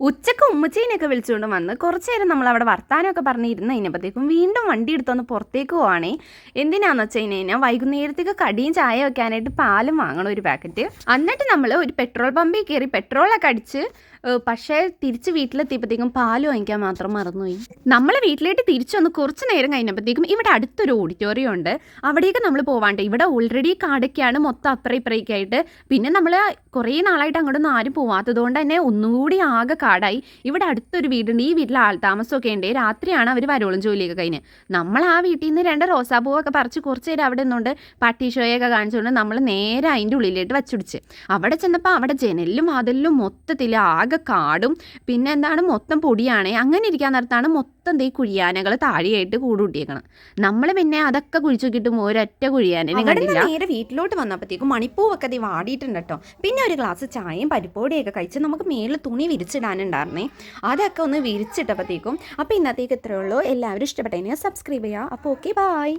ഉച്ചയ്ക്ക് ഉമ്മച്ചീനെയൊക്കെ വിളിച്ചുകൊണ്ട് വന്ന് കുറച്ച് നേരം നമ്മൾ അവിടെ വർത്താനമൊക്കെ പറഞ്ഞിരുന്ന കഴിഞ്ഞപ്പോഴത്തേക്കും വീണ്ടും വണ്ടി എടുത്തൊന്ന് പുറത്തേക്ക് പോവാണേ. എന്തിനാന്ന് വെച്ച് കഴിഞ്ഞ് കഴിഞ്ഞാൽ വൈകുന്നേരത്തേക്ക് കടിയും ചായ വെക്കാനായിട്ട് പാലും വാങ്ങണം ഒരു പാക്കറ്റ്. എന്നിട്ട് നമ്മൾ ഒരു പെട്രോൾ പമ്പിൽ കയറി പെട്രോളൊക്കെ അടിച്ച് പക്ഷേ തിരിച്ച് വീട്ടിലെത്തിയപ്പോഴത്തേക്കും പാൽ വാങ്ങിക്കാൻ മാത്രം മറന്നുപോയി. നമ്മൾ വീട്ടിലേക്ക് തിരിച്ചു വന്ന് കുറച്ച് നേരം കഴിഞ്ഞപ്പോഴത്തേക്കും ഇവിടെ അടുത്തൊരു ഓഡിറ്റോറിയം ഉണ്ട്. അവിടേക്ക് നമ്മൾ പോവാണ്ട്. ഇവിടെ ഓൾറെഡി കാടൊക്കെയാണ് മൊത്തം അത്ര ഇപ്പുറയൊക്കെ ആയിട്ട് പിന്നെ നമ്മൾ കുറേ നാളായിട്ട് അങ്ങോട്ടൊന്നും ആരും പോവാത്തത് കൊണ്ട് തന്നെ ഒന്നുകൂടി ആകെ കാടായി. ഇവിടെ അടുത്തൊരു വീടുണ്ട്. ഈ വീട്ടിൽ ആൾ താമസമൊക്കെ ഉണ്ട്. രാത്രിയാണ് അവർ വരോളും ജോലിയൊക്കെ കഴിഞ്ഞ്. നമ്മൾ ആ വീട്ടിൽ നിന്ന് രണ്ട് റോസാപ്പൂവൊക്കെ പറിച്ച് കുറച്ച് നേരം അവിടെ നിന്നുകൊണ്ട് പട്ടിഷോയൊക്കെ കാണിച്ചുകൊണ്ട് നമ്മൾ നേരെ അതിന്റെ ഉള്ളിലേക്ക് വച്ചുപിടിച്ച്. അവിടെ ചെന്നപ്പോൾ അവിടെ ജനലിലും വാതിലിലും മൊത്തത്തിൽ ആകെ കാടും പിന്നെ എന്താണ് മൊത്തം പൊടിയാണ്. അങ്ങനെ ഇരിക്കാൻ നേരത്താണ് മൊത്തം ദേ കുഴിയാനകൾ താഴെയായിട്ട് കൂടുകൂട്ടിയേക്കണം നമ്മൾ പിന്നെ അതൊക്കെ കുഴിച്ചു കിട്ടും ഒരൊറ്റ കുഴിയാനെ കണ്ടില്ല. നേരെ വീട്ടിലോട്ട് വന്നപ്പോഴത്തേക്കും മണിപ്പൂവൊക്കെ വാടിയിട്ടുണ്ട് കേട്ടോ പിന്നെ ഒരു ഗ്ലാസ് ചായയും പരിപ്പോടിയൊക്കെ കഴിച്ച് നമുക്ക് മേളിൽ തുണി വിരിച്ചിടാനുണ്ടായിരുന്നേ അതൊക്കെ ഒന്ന് വിരിച്ചിട്ടപ്പോഴത്തേക്കും അപ്പോൾ ഇന്നത്തേക്ക് ഇത്രയേ ഉള്ളൂ. എല്ലാവരും ഇഷ്ടപ്പെട്ടതിനെ സബ്സ്ക്രൈബ് ചെയ്യുക. അപ്പോൾ ഓക്കെ ബായ്